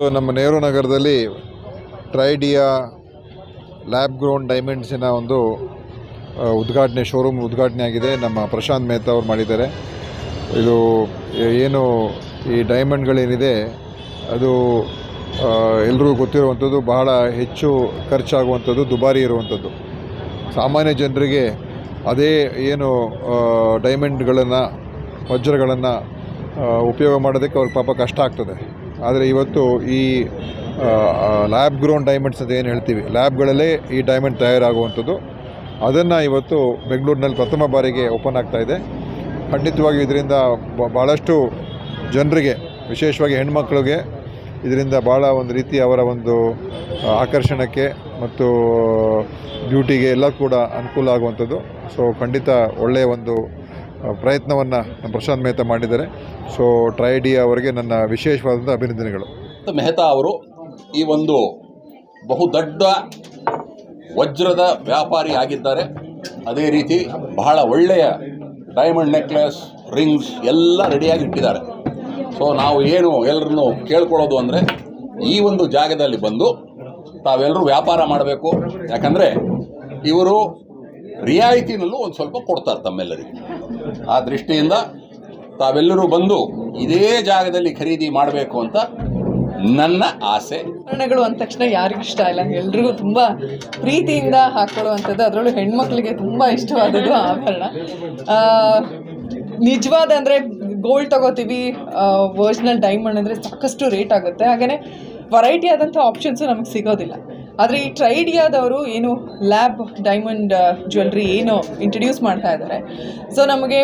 So ನಮ್ಮ ನೆಹರು ನಗರದಲ್ಲಿ ಟ್ರೈಡಿಯಾ lab ground ಡೈಮಂಡ್ಸಿನ ಒಂದು ಉದ್ಘಾಟನೆ, ಶೋರೂಮ್ ಉದ್ಘಾಟನೆ ಆಗಿದೆ. ನಮ್ಮ ಪ್ರಶಾಂತ್ ಮೆಹ್ತಾ ಅವರು ಮಾಡಿದ್ದಾರೆ. ಇದು ಏನು ಈ ಡೈಮಂಡ್ಗಳೇನಿದೆ, ಅದು ಎಲ್ಲರಿಗೂ ಗೊತ್ತಿರುವಂಥದ್ದು, ಬಹಳ ಹೆಚ್ಚು ಖರ್ಚಾಗುವಂಥದ್ದು, ದುಬಾರಿ ಇರುವಂಥದ್ದು. ಸಾಮಾನ್ಯ ಜನರಿಗೆ ಅದೇ ಏನು ಡೈಮಂಡ್ಗಳನ್ನು, ವಜ್ರಗಳನ್ನು ಉಪಯೋಗ ಮಾಡೋದಕ್ಕೆ ಅವ್ರಿಗೆ ಪಾಪ ಕಷ್ಟ ಆಗ್ತದೆ. ಆದರೆ ಇವತ್ತು ಈ ಲ್ಯಾಬ್ ಗ್ರೋನ್ ಡೈಮಂಡ್ಸ್ ಅಂತ ಏನು ಹೇಳ್ತೀವಿ ಲ್ಯಾಬ್ಗಳಲ್ಲೇ ಈ ಡೈಮಂಡ್ ತಯಾರಾಗುವಂಥದ್ದು. ಅದನ್ನು ಇವತ್ತು ಬೆಂಗಳೂರಿನಲ್ಲಿ ಪ್ರಥಮ ಬಾರಿಗೆ ಓಪನ್ ಆಗ್ತಾ ಇದೆ. ಖಂಡಿತವಾಗಿ ಇದರಿಂದ ಭಾಳಷ್ಟು ಜನರಿಗೆ, ವಿಶೇಷವಾಗಿ ಹೆಣ್ಮಕ್ಳಿಗೆ ಇದರಿಂದ ಭಾಳ ಒಂದು ರೀತಿ ಅವರ ಒಂದು ಆಕರ್ಷಣಕ್ಕೆ ಮತ್ತು ಡ್ಯೂಟಿಗೆ ಎಲ್ಲ ಕೂಡ ಅನುಕೂಲ ಆಗುವಂಥದ್ದು. ಸೊ ಖಂಡಿತ ಒಳ್ಳೆಯ ಒಂದು ಪ್ರಯತ್ನವನ್ನು ಪ್ರಶಾಂತ್ ಮೆಹ್ತಾ ಮಾಡಿದ್ದಾರೆ. ಸೊ ಟ್ರೈಡಿ ಅವರಿಗೆ ನನ್ನ ವಿಶೇಷವಾದಂಥ ಅಭಿನಂದನೆಗಳು. ಮೆಹ್ತಾ ಅವರು ಈ ಒಂದು ಬಹುದೊಡ್ಡ ವಜ್ರದ ವ್ಯಾಪಾರಿ ಆಗಿದ್ದಾರೆ. ಅದೇ ರೀತಿ ಬಹಳ ಒಳ್ಳೆಯ ಡೈಮಂಡ್ ನೆಕ್ಲೆಸ್ ರಿಂಗ್ಸ್ ಎಲ್ಲ ರೆಡಿಯಾಗಿ ಇಟ್ಟಿದ್ದಾರೆ. ಸೊ ನಾವು ಏನು ಎಲ್ಲರನ್ನು ಕೇಳ್ಕೊಳ್ಳೋದು ಅಂದರೆ ಈ ಒಂದು ಜಾಗದಲ್ಲಿ ಬಂದು ತಾವೆಲ್ಲರೂ ವ್ಯಾಪಾರ ಮಾಡಬೇಕು. ಯಾಕಂದರೆ ಇವರು ರಿಯಾಯಿತಿನಲ್ಲೂ ಒಂದು ಸ್ವಲ್ಪ ಕೊಡ್ತಾರೆ ತಮ್ಮೆಲ್ಲರಿಗೆ. ಆ ದೃಷ್ಟಿಯಿಂದ ತಾವೆಲ್ಲರೂ ಬಂದು ಇದೇ ಜಾಗದಲ್ಲಿ ಖರೀದಿ ಮಾಡಬೇಕು ಅಂತ ನನ್ನ ಆಸೆ. ಆಭರಣಗಳು ಅಂದ ತಕ್ಷಣ ಯಾರಿಗೂ ಇಷ್ಟ ಇಲ್ಲ. ಎಲ್ರಿಗೂ ತುಂಬ ಪ್ರೀತಿಯಿಂದ ಹಾಕೊಳ್ಳುವಂಥದ್ದು. ಅದರಲ್ಲೂ ಹೆಣ್ಮಕ್ಳಿಗೆ ತುಂಬ ಇಷ್ಟವಾದದ್ದು ಆಭರಣ. ನಿಜವಾದ ಅಂದರೆ ಗೋಲ್ಡ್ ತಗೋತೀವಿ ಒರಿಜಿನಲ್ ಡೈಮಂಡ್ ಅಂದರೆ ಸಾಕಷ್ಟು ರೇಟ್ ಆಗುತ್ತೆ. ಹಾಗೆಯೇ ವೆರೈಟಿ ಆದಂಥ ಆಪ್ಷನ್ಸು ನಮಗೆ ಸಿಗೋದಿಲ್ಲ. ಆದರೆ ಈ ಟ್ರೈಡಿಯಾದವರು ಏನು ಲ್ಯಾಬ್, ಡೈಮಂಡ್, ಜ್ಯುವೆಲ್ರಿ ಏನು ಇಂಟ್ರಡ್ಯೂಸ್ ಮಾಡ್ತಾ ಇದ್ದಾರೆ. ಸೊ ನಮಗೆ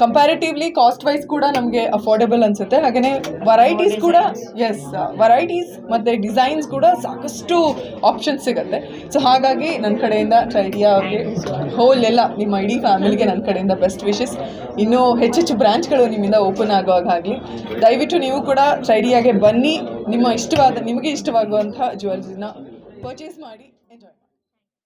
ಕಂಪ್ಯಾರಿಟಿವ್ಲಿ ಕಾಸ್ಟ್ ವೈಸ್ ಕೂಡ ನಮಗೆ ಅಫೋರ್ಡೆಬಲ್ ಅನಿಸುತ್ತೆ. ಹಾಗೆಯೇ ವರೈಟೀಸ್ ಕೂಡ ಎಸ್ ವರೈಟೀಸ್ ಮತ್ತು ಡಿಸೈನ್ಸ್ ಕೂಡ ಸಾಕಷ್ಟು ಆಪ್ಷನ್ಸ್ ಸಿಗುತ್ತೆ. ಸೊ ಹಾಗಾಗಿ ನನ್ನ ಕಡೆಯಿಂದ ಟ್ರೈಡಿಯಾ ಅವ್ರಿಗೆ ಹೋಲ್ ಎಲ್ಲ ನಿಮ್ಮ ಇಡೀ ಫ್ಯಾಮಿಲಿಗೆ ನನ್ನ ಕಡೆಯಿಂದ ಬೆಸ್ಟ್ ವಿಶಸ್ ಇನ್ನೂ ಹೆಚ್ಚೆಚ್ಚು ಬ್ರ್ಯಾಂಚ್ಗಳು ನಿಮ್ಮಿಂದ ಓಪನ್ ಆಗುವಾಗಲಿ ದಯವಿಟ್ಟು ನೀವು ಕೂಡ ಟ್ರೈಡಿಯಾಗೆ ಬನ್ನಿ. ನಿಮ್ಮ ಇಷ್ಟವಾದ, ನಿಮಗೆ ಇಷ್ಟವಾಗುವಂಥ ಜ್ಯುವೆಲ್ಸ್ನ ಪರ್ಚೇಸ್ ಮಾಡಿ